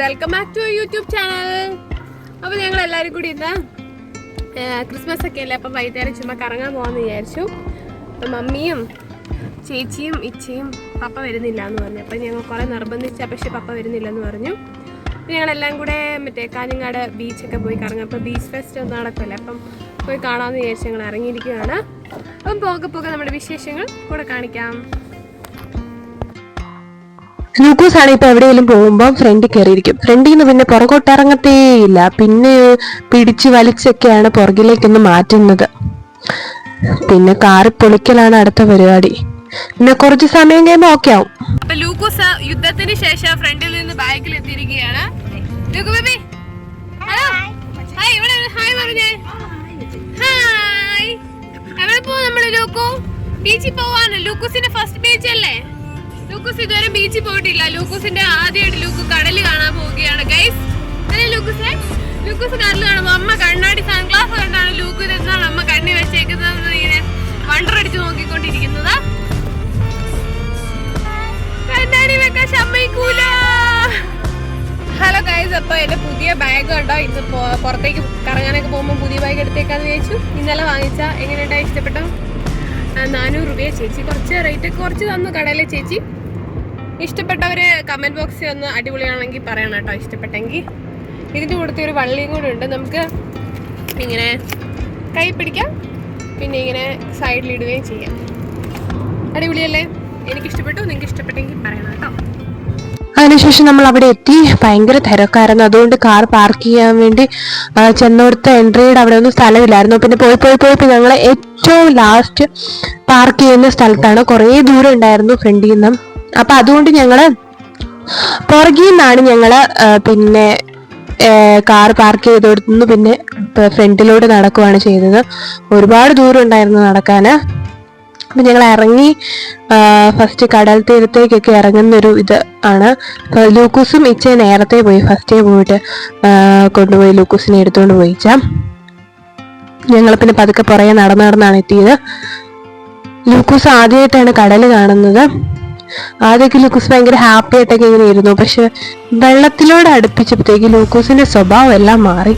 Welcome back to YouTube channel അപ്പോൾ ഞങ്ങൾ എല്ലാവരും കൂടി ഇന്ന് ക്രിസ്മസ് ഒക്കെ അല്ലേ? അപ്പം വൈകുന്നേരം ചുമ്മാ കറങ്ങാൻ പോകാമെന്ന് വിചാരിച്ചു. മമ്മിയും ചേച്ചിയും ഇച്ചയും പപ്പ വരുന്നില്ല എന്ന് പറഞ്ഞു. അപ്പം ഞങ്ങൾ കുറേ നിർബന്ധിച്ച പക്ഷേ പപ്പ വരുന്നില്ല എന്ന് പറഞ്ഞു. ഞങ്ങളെല്ലാം കൂടെ മറ്റേ കാഞ്ഞങ്ങാട് ബീച്ചൊക്കെ പോയി കറങ്ങാം. അപ്പോൾ ബീച്ച് ഫെസ്റ്റ് ഒന്നും നടക്കില്ല. അപ്പം പോയി കാണാമെന്ന് വിചാരിച്ച് ഞങ്ങൾ ഇറങ്ങിയിരിക്കുകയാണ് അപ്പം പോകെ പോകെ നമ്മുടെ വിശേഷങ്ങൾ കൂടെ കാണിക്കാം. ലൂക്കോസ് ആണ് ഇപ്പൊ എവിടെയെങ്കിലും പോകുമ്പോൾ ഫ്രണ്ടിൽ കയറിയിരിക്കും ഫ്രണ്ടിൽ നിന്ന് പിന്നെ പുറകോട്ട് ഇറങ്ങത്തേയില്ല പിന്നെ പിടിച്ച് വലിച്ചൊക്കെയാണ് പുറകിലേക്കൊന്ന് മാറ്റുന്നത്. പിന്നെ കാറി പൊളിക്കലാണ് അടുത്ത പരിപാടി. പിന്നെ കുറച്ച് സമയം കഴിയുമ്പോൾ ഓക്കെ ആവും. ലൂക്കോസ് യുദ്ധത്തിന് ശേഷം ഫ്രണ്ടിൽ നിന്ന് ബാക്കിൽ എത്തിയിരിക്കുകയാണ്. ഹായ് ഹായ് ലൂക്കോ? പോവാണ്. ലൂക്കോസിന്റെ ഫസ്റ്റ് ബീച്ച് അല്ലേ? ലൂക്കോസ് ഇതുവരെ ബീച്ചിൽ പോയിട്ടില്ല. ലൂക്കോസിന്റെ ആദ്യമായിട്ട് ലൂക്കോ കടൽ കാണാൻ പോവുകയാണ്. ഗൈസ് അല്ലെ ലൂക്കോസേ? ലൂക്കോസ് കടൽ കാണുമ്പോ അമ്മ കണ്ണാടി സൺഗ്ലാസ് കണ്ടാണ് ലൂക്കോ ഇതെന്താണ് അമ്മ കണ്ണി വെച്ചേക്കുന്നത് ഇങ്ങനെ വണ്ടർ അടിച്ച് നോക്കിക്കൊണ്ടിരിക്കുന്നത്. കണ്ണാടി ഹലോ ഗൈസ് അപ്പൊ എന്റെ പുതിയ ബാഗ് കണ്ടോ? ഇന്ന് പുറത്തേക്ക് കറങ്ങാനൊക്കെ പോകുമ്പോൾ പുതിയ ബാഗ് എടുത്തേക്കാന്ന് വിചാരിച്ചു. ഇന്നലെ വാങ്ങിച്ച. എങ്ങനെയുണ്ടാ? ഇഷ്ടപ്പെട്ടോ? നാനൂറ് രൂപയെ ചേച്ചി. കുറച്ച് റേറ്റ് കുറച്ച് തന്നു കടയിലെ ചേച്ചി. ഇഷ്ടപ്പെട്ടവര് കമന്റ് ബോക്സിൽ ഒന്ന് അടിപൊളിയാണെങ്കിൽ പറയണം കേട്ടോ ഇഷ്ടപ്പെട്ടെങ്കിൽ ഇതിന്റെ കൂടത്തെ ഒരു വള്ളിയും കൂടെ ഉണ്ട്. നമുക്ക് ഇങ്ങനെ കൈ പിടിക്കാം. പിന്നെ ഇങ്ങനെ സൈഡിൽ ഇടുകയും ചെയ്യാം. അടിപൊളിയല്ലേ? എനിക്ക് ഇഷ്ടപ്പെട്ടു നിങ്ങൾക്ക് ഇഷ്ടപ്പെട്ടെങ്കിൽ പറയണം കേട്ടോ. അതിനുശേഷം നമ്മൾ അവിടെ എത്തി. ഭയങ്കര തിരക്കായിരുന്നു. അതുകൊണ്ട് കാർ പാർക്ക് ചെയ്യാൻ വേണ്ടി ചെന്നോടുത്ത എൻട്രിയുടെ അവിടെ ഒന്നും സ്ഥലമില്ലായിരുന്നു. പിന്നെ പോയി പോയി പോയി. ഞങ്ങൾ ഏറ്റവും ലാസ്റ്റ് പാർക്ക് ചെയ്യുന്ന സ്ഥലത്താണ് കുറേ ദൂരം ഉണ്ടായിരുന്നു ഫ്രണ്ടിൽ നിന്നും. അപ്പൊ അതുകൊണ്ട് ഞങ്ങൾ പുറകിൽ നിന്നാണ് ഞങ്ങൾ പിന്നെ കാർ പാർക്ക് ചെയ്തെടുത്തുനിന്ന് പിന്നെ ഫ്രണ്ടിലൂടെ നടക്കുവാണ് ചെയ്തത്. ഒരുപാട് ദൂരം ഉണ്ടായിരുന്നു നടക്കാന്. അപ്പം ഞങ്ങൾ ഇറങ്ങി ഫസ്റ്റ് കടൽ തീരത്തേക്കൊക്കെ ഇറങ്ങുന്നൊരു ഇത് ആണ്. ലൂക്കൂസും ഇച്ച നേരത്തെ പോയി ഫസ്റ്റേ പോയിട്ട് കൊണ്ടുപോയി ലൂക്കൂസിനെ എടുത്തുകൊണ്ട് പോയിച്ച ഞങ്ങൾ പിന്നെ പതുക്കെ പുറകെ നടന്നു നടന്നാണ് എത്തിയത്. ലൂക്കൂസ് ആദ്യമായിട്ടാണ് കടൽ കാണുന്നത്. ആദ്യമൊക്കെ ലൂക്കോസ് ഭയങ്കര ഹാപ്പി ആയിട്ടൊക്കെ ഇങ്ങനെ ഇരുന്നു. പക്ഷെ വെള്ളത്തിലോട് അടുപ്പിച്ചപ്പോഴത്തേക്ക് ലൂക്കോസിന്റെ സ്വഭാവം എല്ലാം മാറി.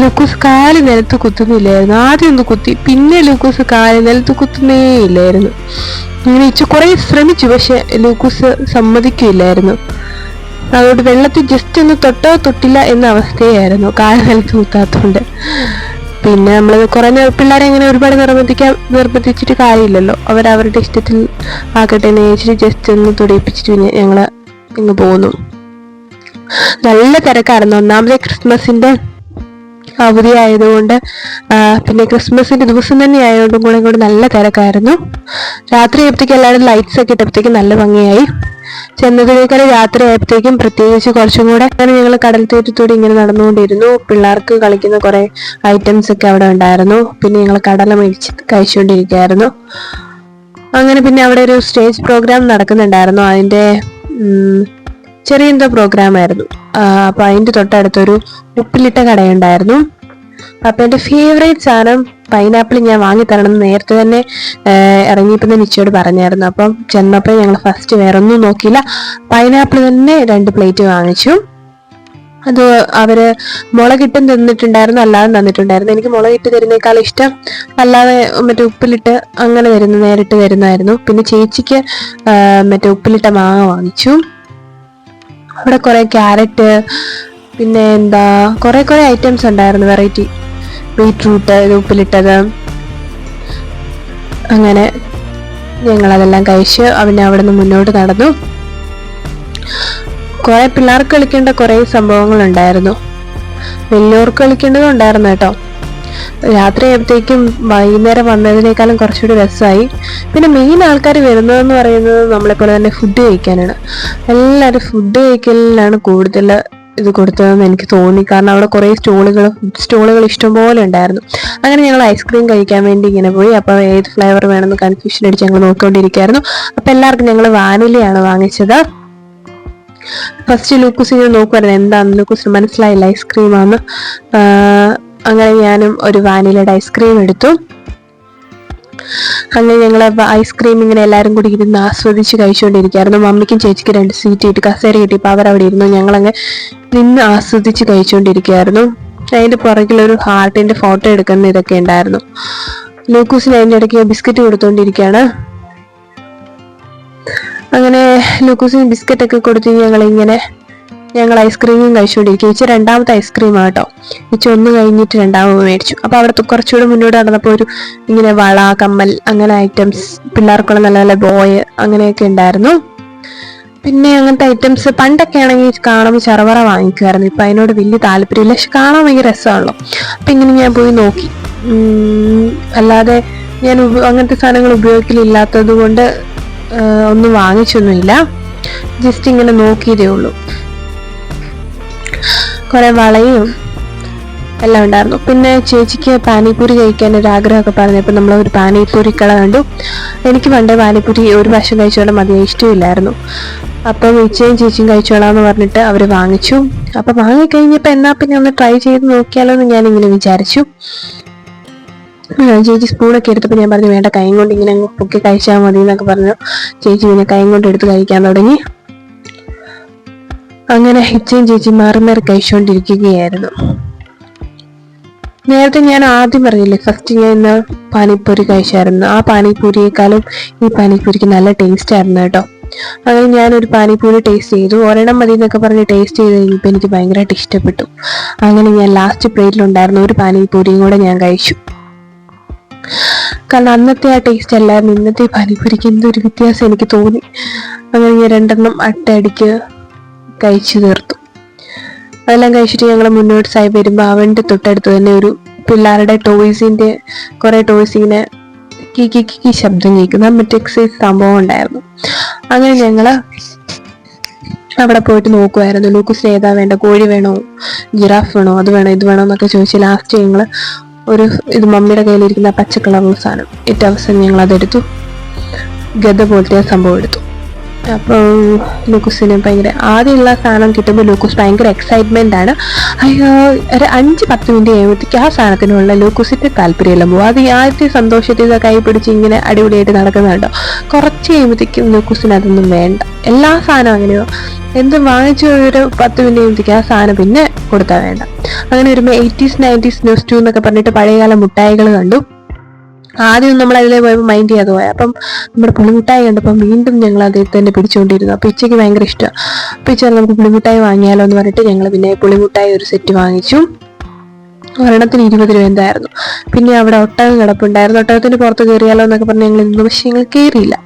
ലൂക്കോസ് കാൽ നിലത്ത് കുത്തുന്നില്ലായിരുന്നു. ആദ്യം ഒന്ന് കുത്തി പിന്നെ ലൂക്കോസ് കാൽ നിലത്ത് കുത്തുന്നേ ഇല്ലായിരുന്നു ഇങ്ങനെ ഇച്ചു കുറെ ശ്രമിച്ചു പക്ഷെ ലൂക്കോസ് സമ്മതിക്കില്ലായിരുന്നു അതുകൊണ്ട് വെള്ളത്തിൽ ജസ്റ്റ് ഒന്ന് തൊട്ടോ തൊട്ടില്ല എന്ന അവസ്ഥയായിരുന്നു കാൽ നിലത്ത് കുത്താത്തോണ്ട് പിന്നെ നമ്മൾ കുറെ പിള്ളേരെ അങ്ങനെ ഒരുപാട് നിർബന്ധിക്കാൻ നിർബന്ധിച്ചിട്ട് കാര്യമില്ലല്ലോ. അവർ അവരുടെ ഇഷ്ടത്തിൽ ആക്കട്ടെ എന്ന് ചോദിച്ചിട്ട് ജസ്റ്റ് ഒന്ന് തുടിപ്പിച്ചിട്ട് പിന്നെ ഞങ്ങൾ ഇങ്ങ് പോകുന്നു നല്ല തിരക്കായിരുന്നു. ഒന്നാമത് ക്രിസ്മസിന്റെ അവധി ആയതുകൊണ്ട് പിന്നെ ക്രിസ്മസിന്റെ ദിവസം തന്നെ ആയതുകൊണ്ടും കൂടെ കൂടെ നല്ല തിരക്കായിരുന്നു. രാത്രി ആയപ്പോഴത്തേക്ക് എല്ലാവരും ലൈറ്റ്സ് ഒക്കെ ഇട്ടപ്പോഴത്തേക്കും നല്ല ഭംഗിയായി. ചെന്നതിനേക്കാൾ രാത്രി ആയപ്പോഴത്തേക്കും പ്രത്യേകിച്ച് കുറച്ചും കൂടെ അങ്ങനെ ഞങ്ങൾ കടൽ തീരത്തൂടെ ഇങ്ങനെ നടന്നുകൊണ്ടിരുന്നു. പിള്ളേർക്ക് കളിക്കുന്ന കുറെ ഐറ്റംസ് ഒക്കെ അവിടെ ഉണ്ടായിരുന്നു. പിന്നെ ഞങ്ങൾ കടല മേടിച്ച് കഴിച്ചുകൊണ്ടിരിക്കുകയായിരുന്നു. അങ്ങനെ പിന്നെ അവിടെ ഒരു സ്റ്റേജ് പ്രോഗ്രാം നടക്കുന്നുണ്ടായിരുന്നു. അതിന്റെ ചെറിയ എന്തോ പ്രോഗ്രാം ആയിരുന്നു. ആ, അപ്പൊ അതിന്റെ തൊട്ടടുത്തൊരു ഉപ്പിലിട്ട കടയുണ്ടായിരുന്നു. അപ്പൊ എന്റെ ഫേവറേറ്റ് സാധനം പൈനാപ്പിൾ ഞാൻ വാങ്ങി തരണം എന്ന് നേരത്തെ തന്നെ ഇറങ്ങിയപ്പോ തന്നെ നിച്ചയോട് പറഞ്ഞായിരുന്നു. അപ്പം ചെന്നപ്പോൾ ഞങ്ങൾ ഫസ്റ്റ് വേറെ ഒന്നും നോക്കിയില്ല. പൈനാപ്പിൾ തന്നെ രണ്ട് പ്ലേറ്റ് വാങ്ങിച്ചു. അത് അവർ മുളകിട്ടും തന്നിട്ടുണ്ടായിരുന്നു അല്ലാതെ തന്നിട്ടുണ്ടായിരുന്നു. എനിക്ക് മുളകിട്ട് തരുന്നേക്കാൾ ഇഷ്ടം അല്ലാതെ മറ്റേ ഉപ്പിലിട്ട് അങ്ങനെ തരുന്ന നേരിട്ട് തരുന്നതായിരുന്നു. പിന്നെ ചേച്ചിക്ക് മറ്റേ ഉപ്പിലിട്ട മാങ്ങ വാങ്ങിച്ചു. അവിടെ കുറേ ക്യാരറ്റ് പിന്നെ എന്താ കുറേ കുറേ ഐറ്റംസ് ഉണ്ടായിരുന്നു വെറൈറ്റി ബീറ്റ്റൂട്ട് ഉപ്പിലിട്ടത്. അങ്ങനെ ഞങ്ങൾ അതെല്ലാം കഴിച്ച് അവനെ അവിടെ നിന്ന് മുന്നോട്ട് നടന്നു. കുറേ പിള്ളേർക്ക് കളിക്കേണ്ട കുറേ സംഭവങ്ങൾ ഉണ്ടായിരുന്നു വലിയവർക്ക് കളിക്കേണ്ടതും ഉണ്ടായിരുന്നു കേട്ടോ. രാത്രി ആയപ്പോഴത്തേക്കും വൈകുന്നേരം വന്നതിനേക്കാളും കുറച്ചുകൂടി രസമായി. പിന്നെ മെയിൻ ആൾക്കാർ വരുന്നതെന്ന് പറയുന്നത് നമ്മളെപ്പോലെ തന്നെ ഫുഡ് കഴിക്കാനാണ്. എല്ലാവരും ഫുഡ് കഴിക്കലിലാണ് കൂടുതൽ ഇത് കൊടുത്തതെന്ന് എനിക്ക് തോന്നി. കാരണം അവിടെ കുറേ സ്റ്റോളുകൾ സ്റ്റോളുകൾ ഇഷ്ടംപോലെ ഉണ്ടായിരുന്നു. അങ്ങനെ ഞങ്ങൾ ഐസ്ക്രീം കഴിക്കാൻ വേണ്ടി ഇങ്ങനെ പോയി. അപ്പോൾ ഏത് ഫ്ലേവർ വേണമെന്ന് കൺഫ്യൂഷൻ അടിച്ച് ഞങ്ങൾ നോക്കിക്കൊണ്ടിരിക്കുകയായിരുന്നു. അപ്പോൾ എല്ലാവർക്കും ഞങ്ങൾ വാനിലയാണ് വാങ്ങിച്ചത്. ഫസ്റ്റ് ലൂക്കോസ് ഇങ്ങനെ നോക്കുമായിരുന്നു എന്താണെന്ന് ലൂക്കൂസിന് മനസ്സിലായില്ല ഐസ്ക്രീമാന്ന് അങ്ങനെ ഞാനും ഒരു വാനിലയുടെ ഐസ്ക്രീം എടുത്തു. അങ്ങനെ ഞങ്ങൾ ഐസ്ക്രീം ഇങ്ങനെ എല്ലാവരും കൂടി ഇരുന്ന് ആസ്വദിച്ച് കഴിച്ചുകൊണ്ടിരിക്കുകയായിരുന്നു. മമ്മിക്കും ചേച്ചിക്ക് രണ്ട് സീറ്റ് കിട്ടി കസേര കിട്ടിയപ്പോൾ അവരവിടെ ഇരുന്നു. ഞങ്ങളങ്ങ് നിന്ന് ആസ്വദിച്ച് കഴിച്ചുകൊണ്ടിരിക്കുകയായിരുന്നു. അതിന്റെ പുറകിലൊരു ഹാർട്ടിന്റെ ഫോട്ടോ എടുക്കുന്ന ഇതൊക്കെ ഉണ്ടായിരുന്നു. ലൂക്കൂസിന് അതിന്റെ ഇടയ്ക്ക് ബിസ്ക്കറ്റ് കൊടുത്തുകൊണ്ടിരിക്കുകയാണ്. അങ്ങനെ ലൂക്കൂസിന് ബിസ്ക്കറ്റൊക്കെ കൊടുത്ത് ഞങ്ങൾ ഇങ്ങനെ ഞങ്ങൾ ഐസ്ക്രീമും കഴിച്ചുകൊണ്ടിരിക്കും ഇച്ച രണ്ടാമത്തെ ഐസ്ക്രീം ആട്ടോ ഇച്ച ഒന്ന് കഴിഞ്ഞിട്ട് രണ്ടാമത് മേടിച്ചു. അപ്പോൾ അവിടെ കുറച്ചുകൂടെ മുന്നോട്ട് നടന്നപ്പോൾ ഒരു ഇങ്ങനെ വള കമ്മൽ അങ്ങനെ ഐറ്റംസ് പിള്ളേർക്കുള്ള നല്ല നല്ല ബോയ് അങ്ങനെയൊക്കെ ഉണ്ടായിരുന്നു. പിന്നെ അങ്ങനത്തെ ഐറ്റംസ് പണ്ടൊക്കെ ആണെങ്കിൽ കാണുമ്പോൾ ചറവറ വാങ്ങിക്കുമായിരുന്നു. ഇപ്പൊ അതിനോട് വലിയ താല്പര്യമില്ല. പക്ഷെ കാണാൻ ഭയങ്കര രസമാണല്ലോ. അപ്പൊ ഇങ്ങനെ ഞാൻ പോയി നോക്കി. അല്ലാതെ ഞാൻ അങ്ങനത്തെ സാധനങ്ങൾ ഉപയോഗിക്കലില്ലാത്തത് കൊണ്ട് ഒന്നും വാങ്ങിച്ചൊന്നുമില്ല. ജസ്റ്റ് ഇങ്ങനെ നോക്കിയതേ ഉള്ളൂ. കുറെ വളയും എല്ലാം ഉണ്ടായിരുന്നു. പിന്നെ ചേച്ചിക്ക് പാനിപ്പൂരി കഴിക്കാൻ ഒരു ആഗ്രഹമൊക്കെ പറഞ്ഞപ്പോൾ നമ്മൾ ഒരു പാനിപ്പൂരി കട കണ്ടു. എനിക്ക് പണ്ടേ പാനിപ്പൂരി ഒരു പ്രാവശ്യം കഴിച്ചോളം അധികം ഇഷ്ടമില്ലായിരുന്നു. അപ്പം ഉച്ചയും ചേച്ചിയും കഴിച്ചോളാം എന്ന് പറഞ്ഞിട്ട് അവർ വാങ്ങിച്ചു. അപ്പം വാങ്ങിക്കഴിഞ്ഞപ്പോൾ എന്നാൽ പിന്നെ ഒന്ന് ട്രൈ ചെയ്ത് നോക്കിയാലോ എന്ന് ഞാനിങ്ങനെ ഇങ്ങനെ വിചാരിച്ചു ചേച്ചി സ്പൂണൊക്കെ എടുത്തപ്പോൾ ഞാൻ പറഞ്ഞു വേണ്ട കൈ കൊണ്ട് ഇങ്ങനെ പൊക്കി കഴിച്ചാൽ മതി എന്നൊക്കെ പറഞ്ഞു. ചേച്ചി പിന്നെ കൈ കൊണ്ട് എടുത്ത് കഴിക്കാൻ തുടങ്ങി. അങ്ങനെ ഇച്ചയും ചേച്ചി മാറി മാറി കഴിച്ചുകൊണ്ടിരിക്കുകയായിരുന്നു. നേരത്തെ ഞാൻ ആദ്യം പറഞ്ഞില്ലേ ഫസ്റ്റ് ഞാൻ ഇന്ന് പാനിപ്പൂരി കഴിച്ചായിരുന്നു. ആ പാനിപ്പൂരിയേക്കാളും ഈ പാനിപ്പൂരിക്ക് നല്ല ടേസ്റ്റ് ആയിരുന്നു കേട്ടോ. അങ്ങനെ ഞാനൊരു പാനിപ്പൂരി ടേസ്റ്റ് ചെയ്തു. ഒരെണ്ണം മതി എന്നൊക്കെ പറഞ്ഞ് ടേസ്റ്റ് ചെയ്ത് കഴിഞ്ഞപ്പോൾ എനിക്ക് ഭയങ്കരമായിട്ട് ഇഷ്ടപ്പെട്ടു. അങ്ങനെ ഞാൻ ലാസ്റ്റ് പ്ലേറ്റിലുണ്ടായിരുന്ന ഒരു പാനിപ്പൂരിയും കൂടെ ഞാൻ കഴിച്ചു. കാരണം അന്നത്തെ ആ ടേസ്റ്റ് അല്ലായിരുന്നു. ഇന്നത്തെ പാനിപ്പൂരിക്ക് എന്തൊരു വ്യത്യാസം എനിക്ക് തോന്നി. അങ്ങനെ ഞാൻ രണ്ടെണ്ണം അട്ടയടിക്ക് കഴിച്ചു തീർത്തു. അതെല്ലാം കഴിച്ചിട്ട് ഞങ്ങൾ മുന്നോട്ട് സായി വരുമ്പോൾ അവന്റെ തൊട്ടടുത്ത് തന്നെ ഒരു പിള്ളേരുടെ ടോയ്സിന്റെ കുറേ ടോയ്സ് ഇങ്ങനെ കി കി കി ശബ്ദം കേൾക്കുന്ന. മറ്റേ എക്സൈസ് സംഭവം ഉണ്ടായിരുന്നു. അങ്ങനെ ഞങ്ങൾ അവിടെ പോയിട്ട് നോക്കുമായിരുന്നു ലൂക്കസിന് ഏതാ വേണ്ട. കോഴി വേണോ? ജിറാഫ് വേണോ? അത് വേണോ? ഇത് വേണോ? എന്നൊക്കെ ചോദിച്ച് ലാസ്റ്റ് ഞങ്ങൾ ഒരു ഇത് മമ്മിയുടെ കയ്യിലിരിക്കുന്ന പച്ച സാധനം ഏറ്റവും അവസാനം ഞങ്ങൾ അതെടുത്തു ഗത പോലത്തെ സംഭവം എടുത്തു. അപ്പം ലൂക്കോസിന് ഭയങ്കര ആദ്യമുള്ള സാധനം കിട്ടുമ്പോൾ ലൂക്കോസ് ഭയങ്കര എക്സൈറ്റ്മെന്റ് ആണ്. അയ്യോ ഒരു അഞ്ച് പത്ത് മിനിറ്റ് കഴിയുമ്പോഴത്തേക്ക് ആ സാധനത്തിനുള്ള ലൂക്കോസിന്റെ താല്പര്യമെല്ലാം. പോകും അത് ആദ്യത്തെ സന്തോഷത്തിൽ കൈ പിടിച്ച് ഇങ്ങനെ അടിപൊളിയായിട്ട് നടക്കുന്നുണ്ടോ കുറച്ച് കഴിയുമ്പോഴത്തേക്കും ലൂക്കോസിന് അതൊന്നും വേണ്ട. എല്ലാ സാധനവും അങ്ങനെയോ? എന്ത് വാങ്ങിച്ചു ഒരു പത്ത് മിനിറ്റ് കഴിയുമ്പോഴത്തേക്ക് ആ സാധനം പിന്നെ കൊടുത്താൽ വേണ്ട. അങ്ങനെ വരുമ്പോൾ എയ്റ്റീസ് നയന്റീസ് ന്യൂസ് ടു എന്നൊക്കെ പറഞ്ഞിട്ട് പഴയകാല മുട്ടായികൾ കണ്ടു. ആദ്യം നമ്മൾ അതിലേ പോയപ്പോൾ മൈൻഡ് ചെയ്യാതെ പോയത് അപ്പം നമ്മുടെ പുളിമിഠായി കണ്ടപ്പോൾ വീണ്ടും ഞങ്ങൾ അദ്ദേഹത്തെ തന്നെ പിടിച്ചുകൊണ്ടിരുന്നു. അപ്പോൾ ഇച്ചയ്ക്ക് ഭയങ്കര ഇഷ്ടമാണ് അപ്പോൾ ഇച്ച നമുക്ക് പുളിമിഠായി വാങ്ങിയാലോ എന്ന് പറഞ്ഞിട്ട് ഞങ്ങൾ പിന്നെ പുളിമിഠായി ഒരു സെറ്റ് വാങ്ങിച്ചു. ഒരെണ്ണത്തിന് ഇരുപത് രൂപ എന്തായിരുന്നു. പിന്നെ അവിടെ ഒട്ടകം കിടപ്പുണ്ടായിരുന്നു. ഒട്ടകത്തിന് പുറത്ത് കയറിയാലോ എന്നൊക്കെ പറഞ്ഞ് ഞങ്ങൾ ഇന്ന് പക്ഷേ ഞങ്ങൾ കയറിയില്ല.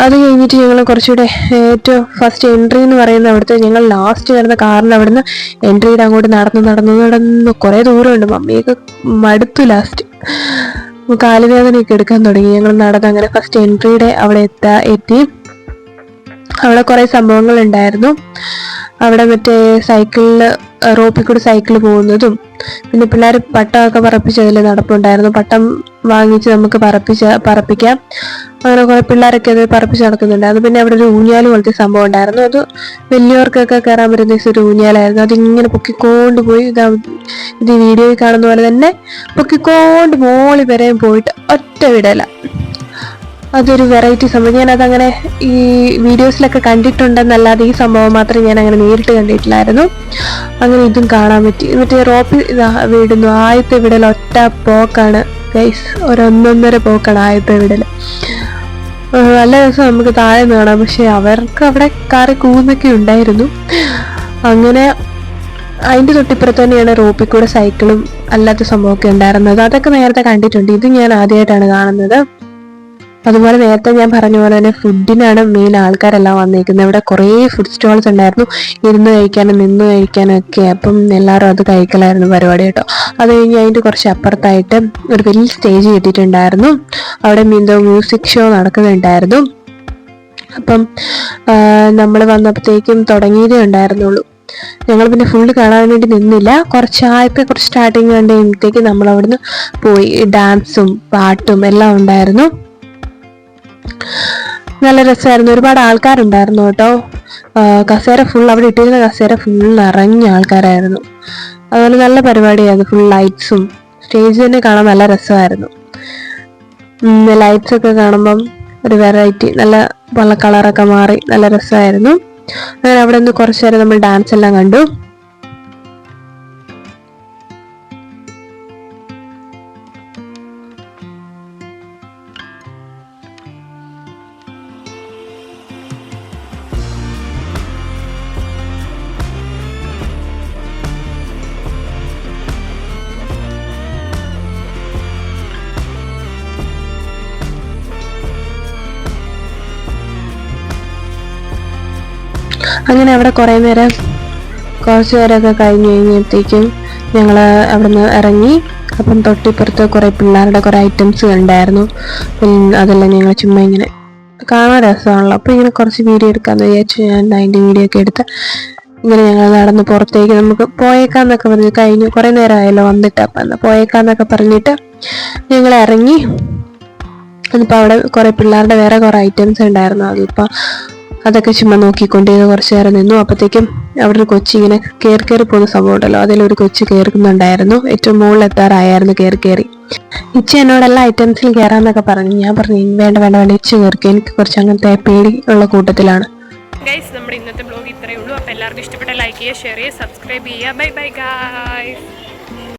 അത് കഴിഞ്ഞിട്ട് ഞങ്ങൾ കുറച്ചുകൂടെ ഏറ്റവും ഫസ്റ്റ് എൻട്രി എന്ന് പറയുന്ന അവിടുത്തെ ഞങ്ങൾ ലാസ്റ്റ് വരുന്ന കാറിന് അവിടുന്ന് എൻട്രിയുടെ അങ്ങോട്ട് നടന്ന് നടന്ന് നടന്ന് കുറേ ദൂരമുണ്ട്. മമ്മിയൊക്കെ മടുത്തു ലാസ്റ്റ് കാലുവേദനയൊക്കെ എടുക്കാൻ തുടങ്ങി. ഞങ്ങൾ നടന്ന് അങ്ങനെ ഫസ്റ്റ് എൻട്രിയുടെ അവിടെ എത്താ എത്തി. അവിടെ കുറേ സംഭവങ്ങൾ ഉണ്ടായിരുന്നു അവിടെ മറ്റേ സൈക്കിളിൽ റോപ്പിൽ കൂടി സൈക്കിൾ പോകുന്നതും പിന്നെ പിള്ളേർ പട്ടമൊക്കെ പറപ്പിച്ച് അതിൽ നടപ്പുണ്ടായിരുന്നു. പട്ടം വാങ്ങിച്ച് നമുക്ക് പറപ്പിച്ച പറപ്പിക്കാം. അങ്ങനെ കുറെ പിള്ളേരൊക്കെ അത് പറപ്പിച്ച് നടക്കുന്നുണ്ടായിരുന്നു പിന്നെ അവിടെ ഒരു ഊഞ്ഞാൽ പോലത്തെ സംഭവം ഉണ്ടായിരുന്നു. അത് വലിയവർക്കൊക്കെ കയറാൻ പറ്റുന്ന ഒരു ഊഞ്ഞാലായിരുന്നു. അതിങ്ങനെ പൊക്കിക്കൊണ്ട് പോയി. ഇതാ വീഡിയോയിൽ കാണുന്ന പോലെ തന്നെ പൊക്കിക്കൊണ്ട് മോളി വരെയും പോയിട്ട് ഒറ്റ വിടല. അതൊരു വെറൈറ്റി സംഭവം. ഞാൻ അതങ്ങനെ ഈ വീഡിയോസിലൊക്കെ കണ്ടിട്ടുണ്ടെന്നല്ലാതെ ഈ സംഭവം മാത്രം ഞാൻ അങ്ങനെ നേരിട്ട് കണ്ടിട്ടില്ലായിരുന്നു. അങ്ങനെ ഇതും കാണാൻ പറ്റി. എന്നിട്ട് റോപ്പ് വിടുന്നു. ആദ്യത്തെ വിടൽ ഒറ്റ പോക്കാണ്. ഗൈസ് ഒരൊന്നൊന്നര പോക്കാണ് ആദ്യത്തെ വിടൽ. നല്ല രസം നമുക്ക് താഴെ നിന്ന് കാണാം. പക്ഷെ അവർക്ക് അവിടെ കാറി കൂന്നൊക്കെ ഉണ്ടായിരുന്നു. അങ്ങനെ അതിന്റെ തൊട്ടിപ്പുറത്ത് തന്നെയാണ് റോപ്പിൽ കൂടെ സൈക്കിളും അല്ലാത്ത സംഭവമൊക്കെ ഉണ്ടായിരുന്നത്. അതൊക്കെ നേരത്തെ കണ്ടിട്ടുണ്ട്. ഇത് ഞാൻ ആദ്യമായിട്ടാണ് കാണുന്നത്. അതുപോലെ നേരത്തെ ഞാൻ പറഞ്ഞ പോലെ തന്നെ ഫുഡിനാണ് മെയിൻ ആൾക്കാരെല്ലാം വന്നിരിക്കുന്നത് ഇവിടെ കുറേ ഫുഡ് സ്റ്റോൾസ് ഉണ്ടായിരുന്നു. ഇരുന്ന് കഴിക്കാനും നിന്ന് കഴിക്കാനും ഒക്കെ. അപ്പം എല്ലാവരും അത് കഴിക്കലായിരുന്നു പരിപാടി കേട്ടോ. അത് കഴിഞ്ഞ് അതിന്റെ കുറച്ച് അപ്പുറത്തായിട്ട് ഒരു വലിയ സ്റ്റേജ് കിട്ടിയിട്ടുണ്ടായിരുന്നു. അവിടെ എന്തോ മ്യൂസിക് ഷോ നടക്കുന്നുണ്ടായിരുന്നു. അപ്പം നമ്മൾ വന്നപ്പോഴത്തേക്കും തുടങ്ങിയതേ ഉണ്ടായിരുന്നുള്ളൂ. ഞങ്ങൾ പിന്നെ ഫുള്ള് കാണാൻ വേണ്ടി നിന്നില്ല. കുറച്ച് ആയപ്പോൾ കുറച്ച് സ്റ്റാർട്ടിങ് കണ്ട് നമ്മൾ അവിടുന്ന് പോയി ഡാൻസും പാട്ടും എല്ലാം ഉണ്ടായിരുന്നു. നല്ല രസമായിരുന്നു. ഒരുപാട് ആൾക്കാരുണ്ടായിരുന്നു കേട്ടോ. കസേര ഫുൾ അവിടെ ഇട്ടിരുന്ന കസേര ഫുൾ നിറഞ്ഞ ആൾക്കാരായിരുന്നു. അതുപോലെ നല്ല പരിപാടിയായിരുന്നു. ഫുൾ ലൈറ്റ്സും സ്റ്റേജ് തന്നെ കാണാൻ നല്ല രസമായിരുന്നു. ലൈറ്റ്സ് ഒക്കെ കാണുമ്പം ഒരു വെറൈറ്റി നല്ല പല കളറൊക്കെ മാറി നല്ല രസമായിരുന്നു. അങ്ങനെ അവിടെ നിന്ന് കുറച്ചു നേരം നമ്മൾ ഡാൻസ് എല്ലാം കണ്ടു. അങ്ങനെ അവിടെ കുറേ നേരം കുറച്ച് നേരമൊക്കെ കഴിഞ്ഞ് കഴിഞ്ഞപ്പോഴത്തേക്കും ഞങ്ങൾ അവിടുന്ന് ഇറങ്ങി. അപ്പം തൊട്ടിപ്പുറത്ത് കുറേ പിള്ളേരുടെ കുറേ ഐറ്റംസ് ഉണ്ടായിരുന്നു അതെല്ലാം ഞങ്ങൾ ചുമ്മാ ഇങ്ങനെ കാണാൻ രസമാണല്ലോ. അപ്പോൾ ഇങ്ങനെ കുറച്ച് വീഡിയോ എടുക്കാമെന്ന് വിചാരിച്ചു ഞാൻ അതിന്റെ വീഡിയോ ഒക്കെ എടുത്ത് ഇങ്ങനെ ഞങ്ങൾ നടന്ന് പുറത്തേക്ക് നമുക്ക് പോയേക്കാന്നൊക്കെ പറഞ്ഞ് കഴിഞ്ഞു കുറേ നേരമായല്ലോ വന്നിട്ട്. അപ്പം എന്നാൽ പോയേക്കാന്നൊക്കെ പറഞ്ഞിട്ട് ഞങ്ങൾ ഇറങ്ങി. അതിപ്പോൾ അവിടെ കുറേ പിള്ളേരുടെ വേറെ കുറേ ഐറ്റംസ് ഉണ്ടായിരുന്നു. അതിപ്പോൾ അതൊക്കെ ചുമ്മാ നോക്കിക്കൊണ്ടേ കുറച്ചു നേരം നിന്നു. അപ്പോഴത്തേക്കും അവിടെ ഒരു കൊച്ചി ഇങ്ങനെ കയറി കയറി പോകുന്ന സംഭവം ഉണ്ടല്ലോ. അതിലൊരു കൊച്ചു കയറുന്നുണ്ടായിരുന്നു ഏറ്റവും മുകളിൽ എത്താറായിരുന്നു കയറി കയറി ഇച്ച എന്നോട് എല്ലാ ഐറ്റംസിൽ കയറാന്നൊക്കെ പറഞ്ഞു. ഞാൻ പറഞ്ഞു വേണ്ട വേണ്ട വേണ്ട. ഇച്ച കയറിക്കും എനിക്ക് കുറച്ച് അങ്ങനത്തെ പേടി ഉള്ള കൂട്ടത്തിലാണ്. ഗൈസ് നമ്മുടെ ഇന്നത്തെ ബ്ലോഗ് ഇത്രയേ ഉള്ളൂ. അപ്പോൾ എല്ലാവർക്കും ഇഷ്ടപ്പെട്ട ലൈക്ക് ചെയ്യുക ഷെയർ ചെയ്യുക സബ്സ്ക്രൈബ് ചെയ്യുക. Bye bye guys